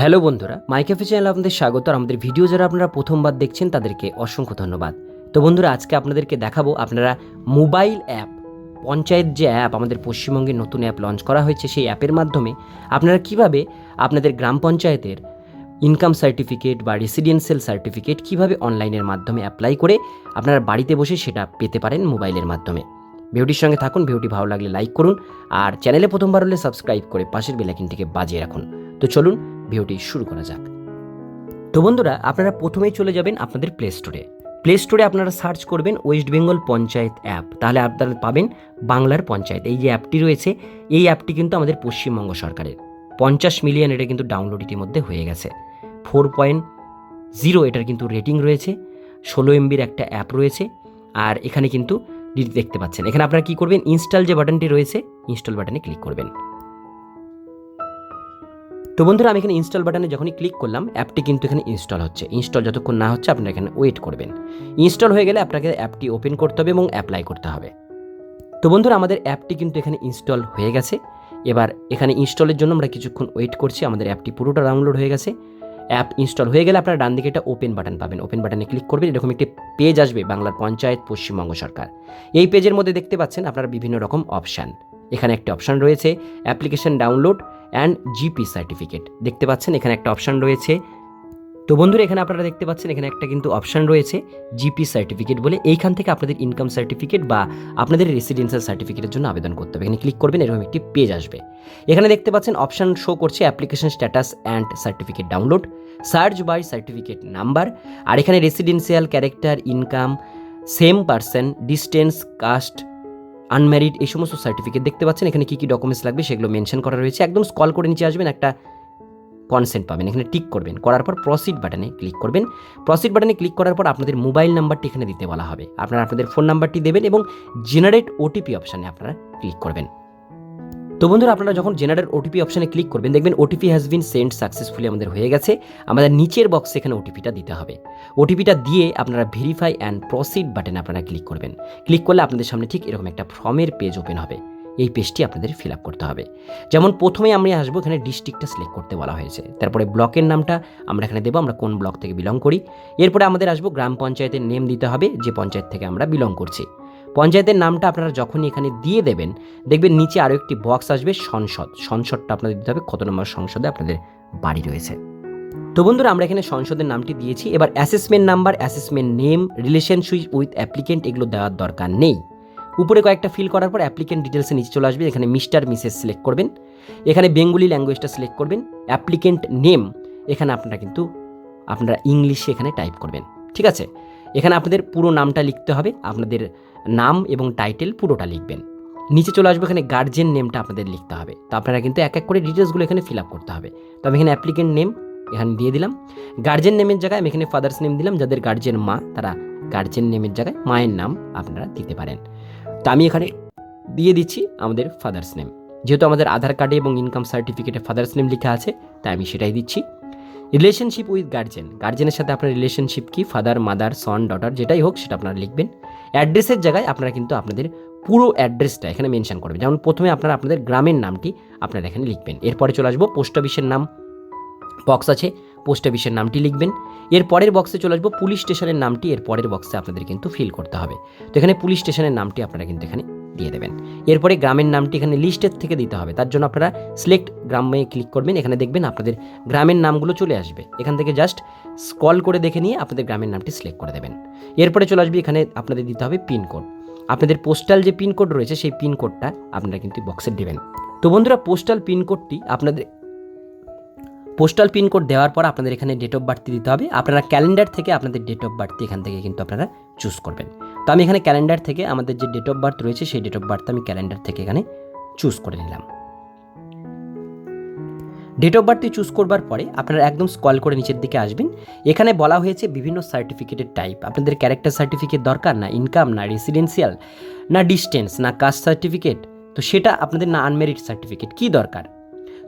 Hello বন্ধুরা মাইক্যাফে channel আপনাদের স্বাগত। আর আমাদের ভিডিও যারা আপনারা প্রথমবার দেখছেন, তাদেরকে অসংখ্য ধন্যবাদ। তো বন্ধুরা, আজকে আপনাদেরকে দেখাবো আপনারা মোবাইল অ্যাপ, পঞ্চায়েত যে অ্যাপ, আমাদের পশ্চিমবঙ্গে নতুন অ্যাপ লঞ্চ করা হয়েছে সেই অ্যাপের মাধ্যমে আপনারা কীভাবে আপনাদের গ্রাম পঞ্চায়েতের ইনকাম সার্টিফিকেট বা রেসিডেন্সিয়াল সার্টিফিকেট কীভাবে অনলাইনের মাধ্যমে অ্যাপ্লাই করে আপনারা বাড়িতে বসে সেটা পেতে পারেন মোবাইলের মাধ্যমে। ভিডিওটির সঙ্গে থাকুন, ভিডিওটি ভালো লাগলে লাইক করুন, আর চ্যানেলে প্রথমবার হলে সাবস্ক্রাইব করে পাশের বেলাইকিনটিকে বাজিয়ে রাখুন। তো চলুন ভিডিওটি শুরু করা যাক। তো বন্ধুরা, আপনারা প্রথমেই চলে যাবেন আপনাদের প্লে স্টোরে প্লে স্টোরে আপনারা সার্চ করবেন ওয়েস্ট বেঙ্গল পঞ্চায়েত অ্যাপ তাহলে আপনারা পাবেন বাংলার পঞ্চায়েত। এই যে অ্যাপটি রয়েছে, এই অ্যাপটি কিন্তু আমাদের পশ্চিমবঙ্গ সরকারের। পঞ্চাশ মিলিয়ন এটা কিন্তু ডাউনলোড ইতিমধ্যে হয়ে গেছে। ফোর পয়েন্ট জিরো এটার কিন্তু রেটিং রয়েছে। ষোলো এমবির একটা অ্যাপ রয়েছে। আর এখানে কিন্তু দেখতে পাচ্ছেন। এখানে আপনারা কী করবেন? ইনস্টল যে বাটনটি রয়েছে ইনস্টল বাটনে ক্লিক করবেন। তো বন্ধুরা, আমি এখানে ইনস্টল বাটনে যখনই ক্লিক করলাম অ্যাপটি কিন্তু এখানে ইনস্টল হচ্ছে। ইনস্টল যতক্ষণ না হচ্ছে, আপনারা এখানে ওয়েট করবেন। ইনস্টল হয়ে গেলে আপনাকে অ্যাপটি ওপেন করতে হবে এবং অ্যাপ্লাই করতে হবে। তো বন্ধুরা, আমাদের অ্যাপটি কিন্তু এখানে ইনস্টল হয়ে গেছে। এবার এখানে ইনস্টলের জন্য আমরা কিছুক্ষণ ওয়েট করছি। আমাদের অ্যাপটি পুরোটা ডাউনলোড হয়ে গেছে। অ্যাপ ইনস্টল হয়ে গেলে আপনারা ডান দিকে একটা ওপেন বাটন পাবেন। ওপেন বাটনে ক্লিক করবেন, এরকম একটি পেজ আসবে, বাংলার পঞ্চায়েত পশ্চিমবঙ্গ সরকার। এই পেজের মধ্যে দেখতে পাচ্ছেন আপনারা বিভিন্ন রকম অপশান এখানে একটি অপশান রয়েছে application download and GP certificate. দেখতে পাচ্ছেন, এখানে একটা অপশান রয়েছে। তো বন্ধুরা, এখানে আপনারা দেখতে পাচ্ছেন, এখানে একটা কিন্তু অপশান রয়েছে, জিপি সার্টিফিকেট বলে। এইখান থেকে আপনাদের ইনকাম সার্টিফিকেট বা আপনাদের রেসিডেন্সিয়াল সার্টিফিকেটের জন্য আবেদন করতে হবে। এখানে ক্লিক করবেন, এরকম একটি পেজ আসবে। এখানে দেখতে পাচ্ছেন, অপশান শো করছে application status and certificate download, search by certificate number, আর এখানে residential character, income, same person, distance, caste unmarried এই সমস্ত সার্টিফিকেট দেখতে পাচ্ছেন, এখানে কী কী ডকুমেন্টস লাগবে সেগুলো মেনশন করা রয়েছে। একদম স্কল করে নিচে আসবেন, একটা কনসেন্ট পাবেন, এখানে টিক করবেন। করার পর প্রসিড বাটনে ক্লিক করবেন। প্রসিড বাটনে ক্লিক করার পর আপনাদের মোবাইল নাম্বারটি এখানে দিতে বলা হবে। আপনারা আপনাদের ফোন নাম্বারটি দেবেন এবং জেনারেট ওটিপি অপশানে আপনারা ক্লিক করবেন। তো বন্ধুরা আপনারা যখন জেনারেট ওটিপি অপশানে ক্লিক করবেন, দেখবেন OTP has been send successfully আমাদের হয়ে গেছে। আমাদের নিচের বক্সে এখানে ওটিপিটা দিতে হবে। ওটিপিটা দিয়ে আপনারা ভেরিফাই অ্যান্ড প্রসিড বাটনে আপনারা ক্লিক করবেন। ক্লিক করলে আপনাদের সামনে ঠিক এরকম একটা ফর্মের পেজ ওপেন হবে। এই পেজটি আপনাদের ফিল আপ করতে হবে। যেমন প্রথমে আমি আসব এখানে ডিস্ট্রিক্টটা সিলেক্ট করতে বলা হয়েছে। তারপরে ব্লকের নামটা আমরা এখানে দেবো, আমরা কোন ব্লক থেকে বিলং করি। এরপরে আমাদের আসব গ্রাম পঞ্চায়েতের নেম দিতে হবে, যে পঞ্চায়েত থেকে আমরা বিলং করছি। পঞ্চায়েতের নামটা আপনারা যখনই এখানে দিয়ে দেবেন, দেখবেন নিচে আরও একটি বক্স আসবে, সংসদ। সংসদটা আপনাদের দিতে হবে, কত নম্বর সংসদে আপনাদের বাড়ি রয়েছে। তো বন্ধুরা, আমরা এখানে সংসদের নামটি দিয়েছি। এবার assessment number assessment name relationship with applicant এগুলো দেওয়ার দরকার নেই। উপরে কয়েকটা ফিল করার পর অ্যাপ্লিকেন্ট ডিটেলসে নিচে চলে আসবে। এখানে মিস্টার মিসেস সিলেক্ট করবেন। এখানে বেঙ্গলি ল্যাঙ্গুয়েজটা সিলেক্ট করবেন। অ্যাপ্লিকেন্ট নেম এখানে আপনারা কিন্তু, আপনারা ইংলিশে এখানে টাইপ করবেন। ঠিক আছে? এখানে আপনাদের পুরো নামটা লিখতে হবে। আপনাদের নাম এবং টাইটেল পুরোটা লিখবেন। নিচে চলে আসবে এখানে গার্জেন নেমটা আপনাদের লিখতে হবে। তো আপনারা কিন্তু এক এক করে ডিটেলসগুলো এখানে ফিল আপ করতে হবে। তো আমি এখানে অ্যাপ্লিকেন্ট নেম এখানে দিয়ে দিলাম। গার্জেন নেমের জায়গায় আমি এখানে ফাদার্স নেম দিলাম, যাদের গার্জেন মা, তারা গার্জেন নেমের জায়গায় মায়ের নাম আপনারা দিতে পারেন। তো আমি এখানে দিয়ে দিচ্ছি আমাদের ফাদার্স নেম যেহেতু আমাদের আধার কার্ডে এবং ইনকাম সার্টিফিকেটে ফাদার্স নেম লেখা আছে, তাই আমি সেটাই দিচ্ছি। রিলেশনশিপ উইথ গার্জেন গার্জেনের সাথে আপনার রিলেশনশিপ কি? ফাদার মাদার সন ডটার যেটাই হোক, সেটা আপনারা লিখবেন। অ্যাড্রেসের জায়গায় আপনারা কিন্তু আপনাদের পুরো অ্যাড্রেসটা এখানে মেনশন করবেন। যেমন প্রথমে আপনারা আপনাদের গ্রামের নামটি আপনারা এখানে লিখবেন। এরপরে চলে আসব পোস্ট অফিসের নাম বক্স আছে, পোস্ট অফিসের নামটি লিখবেন। এর পরের বক্সে চলে আসব পুলিশ স্টেশনের নামটি এর পরের বক্সে আপনাদের কিন্তু ফিল করতে হবে। তো এখানে পুলিশ স্টেশনের নামটি আপনারা কিন্তু এখানে দিয়ে দেবেন। এরপরে গ্রামের নামটি এখানে লিস্টের থেকে দিতে হবে। তার জন্য আপনারা সিলেক্ট গ্রামে ক্লিক করবেন। এখানে দেখবেন আপনাদের গ্রামের নামগুলো চলে আসবে। এখান থেকে জাস্ট স্কল করে দেখে নিয়ে আপনাদের গ্রামের নামটি সিলেক্ট করে দেবেন। এরপরে চলে আসবে এখানে আপনাদের দিতে হবে পিনকোড আপনাদের পোস্টাল যে পিনকোড রয়েছে, সেই পিনকোডটা আপনারা কিন্তু বক্সে দেবেন। তো বন্ধুরা পোস্টাল পিনকোডটি আপনাদের পোস্টাল পিনকোড দেওয়ার পর আপনাদের এখানে ডেট অফ বার্থ দিতে হবে। আপনারা ক্যালেন্ডার থেকে আপনাদের ডেট অফ বার্থ এখান থেকে কিন্তু আপনারা চুজ করবেন। তো আমি এখানে ক্যালেন্ডার থেকে আমাদের যে ডেট অফ বার্থ রয়েছে, সেই ডেট অফ বার্থ আমি ক্যালেন্ডার থেকে এখানে চুজ করে নিলাম। ডেট অফ বার্থটি চুজ করবার পরে আপনারা একদম স্কল করে নিচের দিকে আসবেন। এখানে বলা হয়েছে বিভিন্ন সার্টিফিকেটের টাইপ আপনাদের ক্যারেক্টার সার্টিফিকেট দরকার? না ইনকাম না রেসিডেন্সিয়াল না ডিস্টেন্স না কাস্ট সার্টিফিকেট তো সেটা আপনাদের না আনমেরিড সার্টিফিকেট কী দরকার?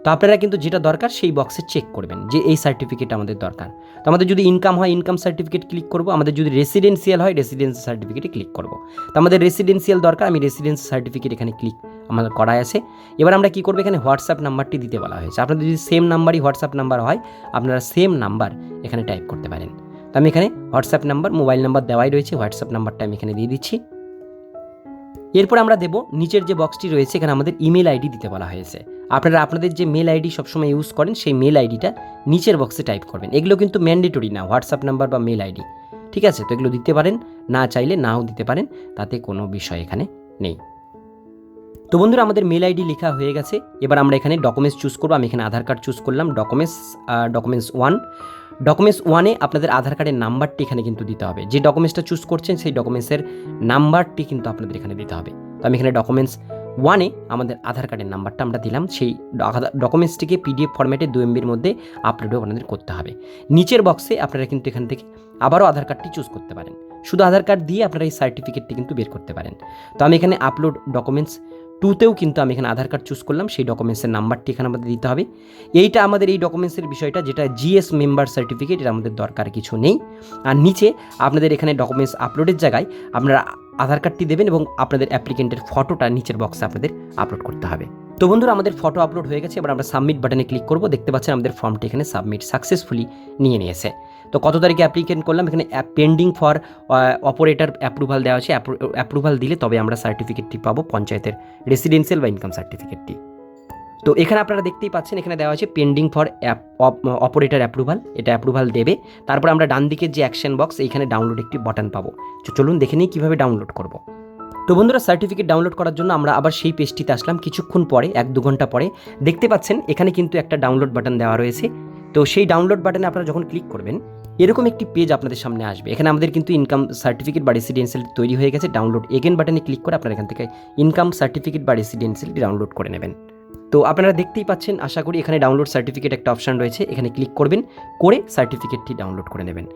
তো আপনারা কিন্তু যেটা দরকার সেই বক্সে চেক করবেন যে এই সার্টিফিকেট আমাদের দরকার। তো আমাদের যদি ইনকাম হয় ইনকাম সার্টিফিকেট ক্লিক করব, আমাদের যদি রেসিডেন্সিয়াল হয় রেসিডেন্স সার্টিফিকেটে ক্লিক করব। তো আমাদের রেসিডেন্সিয়াল দরকার, আমি রেসিডেন্স সার্টিফিকেট এখানে ক্লিক আমাদের করা আছে। এবার আমরা কী করব, এখানে হোয়াটসঅ্যাপ নাম্বারটি দিতে বলা হয়েছে। আপনাদের যদি সেম নাম্বারই হোয়াটসঅ্যাপ নাম্বার হয়, আপনারা সেম নাম্বার এখানে টাইপ করতে পারেন। তো আমি এখানে হোয়াটসঅ্যাপ নাম্বার মোবাইল নাম্বার দেওয়াই রয়েছে হোয়াটসঅ্যাপ নাম্বারটা আমি এখানে দিয়ে দিচ্ছি। এরপর আমরা দেব নিচের যে বক্সটি রয়েছে, এখানে আমাদের ইমেল আইডি দিতে বলা হয়েছে। আপনারা আপনাদের যে মেল আইডি সবসময় ইউজ করেন, সেই মেল আইডিটা নিচের বক্সে টাইপ করবেন। এগুলো কিন্তু ম্যান্ডেটরি না হোয়াটসঅ্যাপ নাম্বার বা মেল আইডি ঠিক আছে? তো এগুলো দিতে পারেন, না চাইলে নাও দিতে পারেন, তাতে কোনো বিষয় এখানে নেই। তো বন্ধুরা, আমাদের মেল আইডি লেখা হয়ে গেছে। এবার আমরা এখানে ডকুমেন্টস চুজ করব। আমি এখানে আধার কার্ড চুজ করলাম। ডকুমেন্টস ডকুমেন্টস ওয়ান ডকুমেন্টস ওয়ানে আপনাদের আধার কার্ডের নাম্বারটি এখানে কিন্তু দিতে হবে। যে ডকুমেন্টসটা চুজ করছেন, সেই ডকুমেন্টসের নাম্বারটি কিন্তু আপনাদের এখানে দিতে হবে। তো আমি এখানে ডকুমেন্টস ওয়ানে আমাদের আধার কার্ডের নাম্বারটা আমরা দিলাম। সেই ডকুমেন্টসটিকে পিডিএফ ফরম্যাটে দু এমবির মধ্যে আপলোডও আপনাদের করতে হবে। নিচের বক্সে আপনারা কিন্তু এখান থেকে আবারও আধার কার্ডটি চুজ করতে পারেন। শুধু আধার কার্ড দিয়ে আপনারা এই সার্টিফিকেটটি কিন্তু বের করতে পারেন। তো আমি এখানে আপলোড ডকুমেন্টস টুতেও কিন্তু আমি এখানে আধার কার্ড চুজ করলাম, সেই ডকুমেন্টসের নাম্বারটি এখানে আমাদের দিতে হবে। এইটা আমাদের এই ডকুমেন্টসের বিষয়টা, যেটা জিএস মেম্বার সার্টিফিকেট এটা আমাদের দরকার কিছু নেই। আর নিচে আপনাদের এখানে ডকুমেন্টস আপলোডের জায়গায় আপনারা আধার কার্ডটি দেবেন এবং আপনাদের অ্যাপ্লিকেন্টের ফটোটা নিচের বক্সে আপনাদের আপলোড করতে হবে। তো বন্ধুরা, আমাদের ফটো আপলোড হয়ে গেছে। এবার আমরা সাবমিট বাটনে ক্লিক করব। দেখতে পাচ্ছেন আমাদের ফর্মটি এখানে সাবমিট সাকসেসফুলি নিয়ে নিয়েছে। তো কত তারিখে অ্যাপ্লিকেন্ট করলাম? এখানে পেন্ডিং ফর অপারেটার অ্যাপ্রুভাল দেওয়া আছে। অ্যাপ্রুভাল দিলে তবে আমরা সার্টিফিকেটটি পাবো পঞ্চায়েতের রেসিডেন্সিয়াল বা ইনকাম সার্টিফিকেটটি। তো এখানে আপনারা দেখতেই পাচ্ছেন, এখানে দেওয়া আছে pending for app operator approval এটা অ্যাপ্রুভাল দেবে। তারপর আমরা ডান দিকের যে অ্যাকশন বক্স এইখানে ডাউনলোড একটি বাটন পাবো। তো চলুন দেখে নিই কীভাবে ডাউনলোড করব। তো বন্ধুরা সার্টিফিকেট ডাউনলোড করার জন্য আমরা আবার সেই পেজটিতে আসলাম কিছুক্ষণ পরে, এক দু ঘণ্টা পরে। দেখতে পাচ্ছেন, এখানে কিন্তু একটা ডাউনলোড বাটন দেওয়া রয়েছে। তো সেই ডাউনলোড বাটনে আপনারা যখন ক্লিক করবেন, এরকম একটি পেজ আপনাদের সামনে আসবে। এখানে আমাদের কিন্তু ইনকাম সার্টিফিকেট বা রেসিডেন্সিয়াল তৈরি হয়ে গেছে। ডাউনলোড এগেন বাটনে ক্লিক করে আপনারা এখান থেকে ইনকাম সার্টিফিকেট বা রেসিডেন্সিয়ালটি ডাউনলোড করে নেবেন। তো আপনারা দেখতেই পাচ্ছেন, আশা করি এখানে ডাউনলোড সার্টিফিকেট একটা অপশান রয়েছে, এখানে ক্লিক করবেন, করে সার্টিফিকেটটি ডাউনলোড করে নেবেন।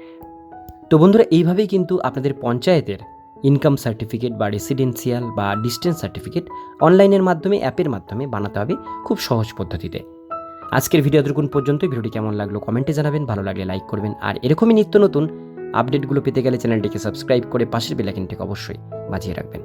তো বন্ধুরা, এইভাবেই কিন্তু আপনাদের পঞ্চায়েতের ইনকাম সার্টিফিকেট বা রেসিডেন্সিয়াল বা ডিস্টেন্স সার্টিফিকেট অনলাইনের মাধ্যমে অ্যাপের মাধ্যমে বানাতে হবে খুব সহজ পদ্ধতিতে। আজকের ভিডিও এতটুকুন পর্যন্ত ভিডিওটি কেমন লাগল কমেন্টে জানাবেন, ভালো লাগলে লাইক করবেন, আর এরকমই নিত্য নতুন আপডেটগুলো পেতে গেলে চ্যানেলটিকে সাবস্ক্রাইব করে পাশের বেলাইকনটিকে অবশ্যই বাজিয়ে রাখবেন।